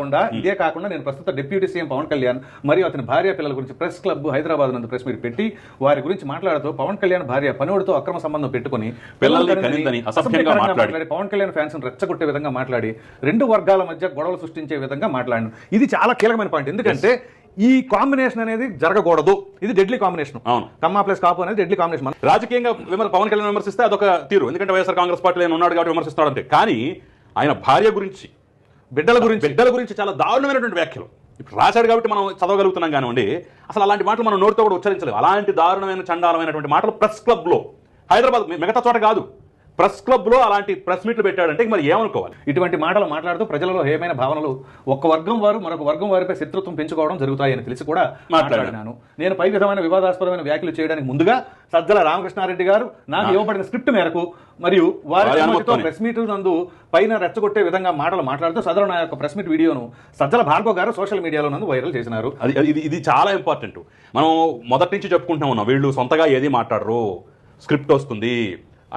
కాకుండా ఇదే కాకుండా నేను ప్రస్తుత డిప్యూటీ సీఎం పవన్ కళ్యాణ్ మరియు అతని భార్య పిల్లల గురించి ప్రెస్ క్లబ్ హైదరాబాద్ నందు ప్రెస్ మీట్ పెట్టి వారి గురించి మాట్లాడుతూ పవన్ కళ్యాణ్ భార్య పనుడితో అక్రమ సంబంధం పెట్టుకుని మాట్లాడి. పవన్ కళ్యాణ్ ఫ్యాన్స్ రెచ్చగొట్టే విధంగా మాట్లాడి రెండు వర్గాల మధ్య గొడవలు సృష్టించే విధంగా మాట్లాడాను. ఇది చాలా కీలకమైన పాయింట్. ఎందుకంటే ఈ కాంబినేషన్ అనేది జరగకూడదు. ఇది డెడ్లీ కాంబినేషన్ అవును. తమ్మా ప్లస్ కాపు అనేది డెడ్లీ కాంబినేషన్ రాజకీయంగా పవన్ కళ్యాణ్ విమర్శిస్తే అదొక తీరు. ఎందుకంటే వైఎస్ఆర్ కాంగ్రెస్ పార్టీలో ఉన్నాడు కాబట్టి విమర్శిస్తాడు అంతే కానీ ఆయన భార్య గురించి బిడ్డల గురించి. బిడ్డల గురించి చాలా దారుణమైనటువంటి వ్యాఖ్యలు. ఇప్పుడు రాశాడు కాబట్టి మనం చదవగలుగుతున్నాం కానివ్వండి అసలు అలాంటి మాటలు మనం నోటితో కూడా ఉచ్చరించలేము అలాంటి దారుణమైన చండాలమైనటువంటి మాటలు ప్రెస్ క్లబ్లో. హైదరాబాద్ మిగతా చోట కాదు. ప్రెస్ క్లబ్లో అలాంటి ప్రెస్ మీట్లు పెట్టాడంటే మరి ఏమనుకోవాలి? ఇటువంటి మాటలు మాట్లాడుతూ ప్రజలలో ఏమైనా భావనలు ఒక్క వర్గం వారు మరొక వర్గం వారిపై శత్రుత్వం పెంచుకోవడం జరుగుతాయని తెలిసి కూడా మాట్లాడాను. మాట్లాడినాను. నేను పై విధమైన వివాదాస్పదమైన వ్యాఖ్యలు చేయడానికి ముందుగా సజ్జల రామకృష్ణారెడ్డి గారు నాకు ఇవ్వబడిన స్క్రిప్ట్ మేరకు మరియు వారి అనుమతితో. ప్రెస్ మీట్ నందు పైన రెచ్చగొట్టే విధంగా మాటలు మాట్లాడుతూ సదరు నా యొక్క ప్రెస్ మీట్ వీడియోను సజ్జల భార్గవ్ గారు సోషల్ మీడియాలో నందు వైరల్ చేసినారు. ఇది ఇది చాలా ఇంపార్టెంట్. మనం మొదటి నుంచి చెప్పుకుంటున్నా ఉన్నాం వీళ్ళు సొంతగా ఏది మాట్లాడరు. స్క్రిప్ట్ వస్తుంది.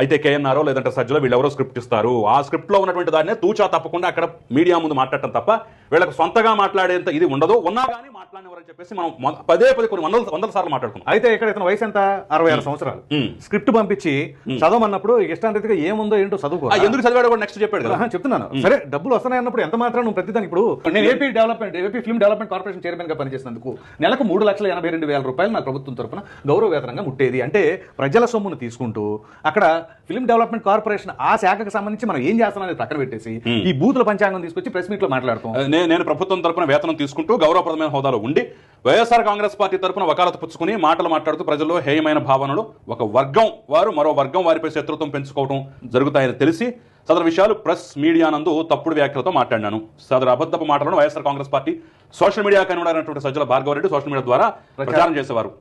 అయితే కేఎన్ఆర్ఓ లేదంటే సజ్జలో వీళ్ళు ఎవరో స్క్రిప్ట్ ఇస్తారు. ఆ స్క్రిప్ట్లో ఉన్నటువంటి దాన్నే తూచా తప్పకుండా అక్కడ మీడియా ముందు మాట్లాడటం తప్ప వీళ్ళకి సొంతగా మాట్లాడేంత ఇది ఉండదు. ఉన్నా కానీ మాట్లాడినవరని చెప్పేసి మనం పదే పదే కొన్ని వందల వందల సార్లు మాట్లాడుకున్నాం. అయితే ఇక్కడ ఇతని వయసు ఎంత? అరవై ఆరు సంవత్సరాలు. స్క్రిప్ట్ పంపించి చదవమన్నప్పుడు ఇష్టాంతిగా ఏముందో ఏంటో చదువుకో. ఎందుకు చదివాడు కూడా నెక్స్ట్ చెప్పాడు కదా. చెప్తున్నాను. సరే డబ్బులు వస్తున్నాయి అన్నప్పుడు ఎంత మాత్రం నువ్వు ప్రతిదానికి ఇప్పుడు నేను AP development AP film development corporation చైర్మన్గా పనిచేసినందుకు నెలకు మూడు లక్షల ఎనభై రెండు వేల రూపాయలు నా ప్రభుత్వం తరపున గౌరవ వేతనంగా ముట్టేది. అంటే ప్రజల సొమ్మును తీసుకుంటూ అక్కడ ఫిల్మ్ డెవలప్మెంట్ కార్పొరేషన్ ఆ శాఖకు సంబంధించి మనం ఏం చేస్తున్నాం అనేది పక్కన పెట్టేసి ఈ బూతుల పంచాంగం తీసుకొచ్చి ప్రెస్ మీట్లో మాట్లాడతాం నేను ప్రభుత్వం తరపున వేతనం తీసుకుంటూ గౌరవప్రదమైన హోదాలో ఉండి వైఎస్ఆర్ కాంగ్రెస్ పార్టీ తరపున వకాలత పుచ్చుకుని మాటలు మాట్లాడుతూ ప్రజల్లో హేయమైన భావనలు ఒక వర్గం వారు మరో వర్గం వారిపై శత్రుత్వం పెంచుకోవడం జరుగుతాయని తెలిసి సదరు విషయాలు ప్రెస్ మీడియా నందు తప్పుడు వ్యాఖ్యలతో మాట్లాడినాను. సదరు అబద్ధపు మాటలను YSR Congress party social media convenor అయినటువంటి సజ్జల భార్గవరెడ్డి సోషల్ మీడియా ద్వారా ప్రచారం చేసేవారు.